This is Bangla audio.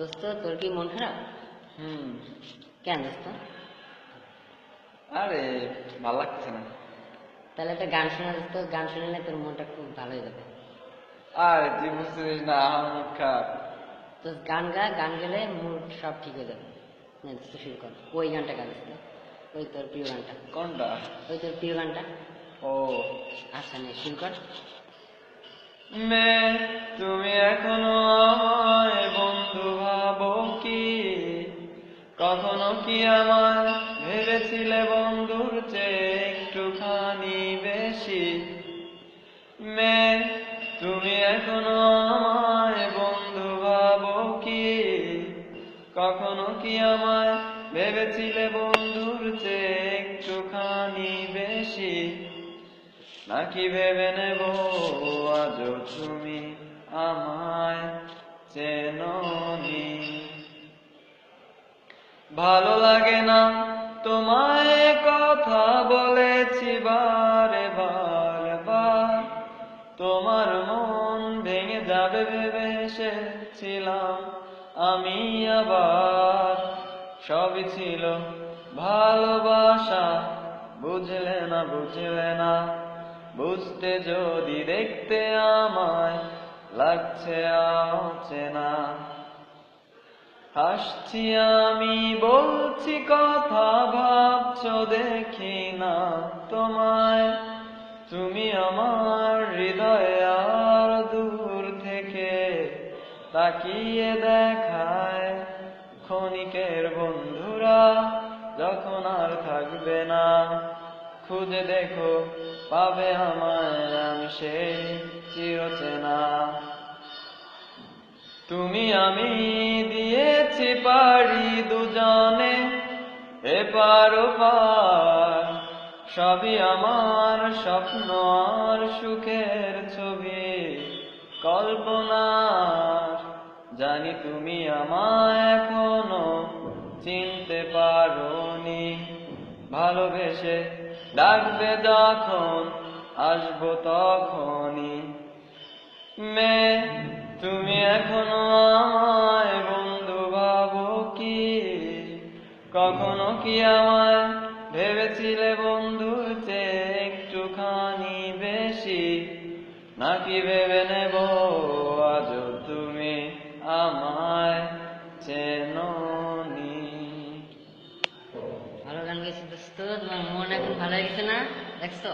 দোস্ত তোর কি মন খারাপ? হুম। কেন দোস্ত? আরে ভালো লাগতেছে না। তাহলে একটা গান শোনা দোস্ত গান শুনলে তোর মনটা খুব ভালো হয়ে যাবে। আরে তুই বুঝতেছিস না আমার খারাপ। তো গান গা গান গেলে মুড সব ঠিক হয়ে যাবে। নে দোস্ত শুরু কর। ওই গানটা গা দোস্ত ওই তোর প্রিয় গানটা। কোনটা? ওই তোর প্রিয় গানটা। ও। আচ্ছা নে শুরু কর। মে তুমি এখনও কখনো কি আমার ভেবেছিলে বন্ধুর চেয়ে একটুখানি বেশি? মে তুমি এখনও আমায় বন্ধু ভাবো কি? কখনো কি আমায় ভেবেছিলে বন্ধুর চেয়ে একটুখানি বেশি? নাকি ভেবে নেব আজও তুমি আমায় চেননি? ভালো লাগে না। তোমায় কথা বলেছি বারে বার বার। তোমার মন ভেঙে যাবে ভেবে এসেছিলাম। আমি আবার সবই ছিল ভালোবাসা। বুঝলে না বুঝলে না। বুঝতে যদি দেখতে আমায় লাগছে না হাসছি আমি, বলছি কথা ভাবছ, দেখি না তোমায়। তুমি আমার হৃদয়ে আর দূর থেকে তাকিয়ে দেখায় ক্ষণিকের বন্ধুরা, যখন আর থাকবে না। খুঁজে দেখো, পাবে আমায় আমি সেই চিরচেনা। তুমি আমি দিয়েছি পারি দুজনে। এপার পার সবই আমার স্বপ্ন আর সুখের ছবি। কল্পনার, জানি তুমি আমায় এখনও চিনতে পারোনি। ভালোবেসে ডাকবে যখন, আসব তখনই। মে তুমি এখনও কখনো কি আমার ভেবেছিলে বন্ধু চেয়ে একটুখানি বেশি? নাকি ভেবে নেব আজ তুমি আমায় চেননি? ভালো গান গেছি দোস্ত, তোমার মন এখন ভালো লাগছে না? দেখছ?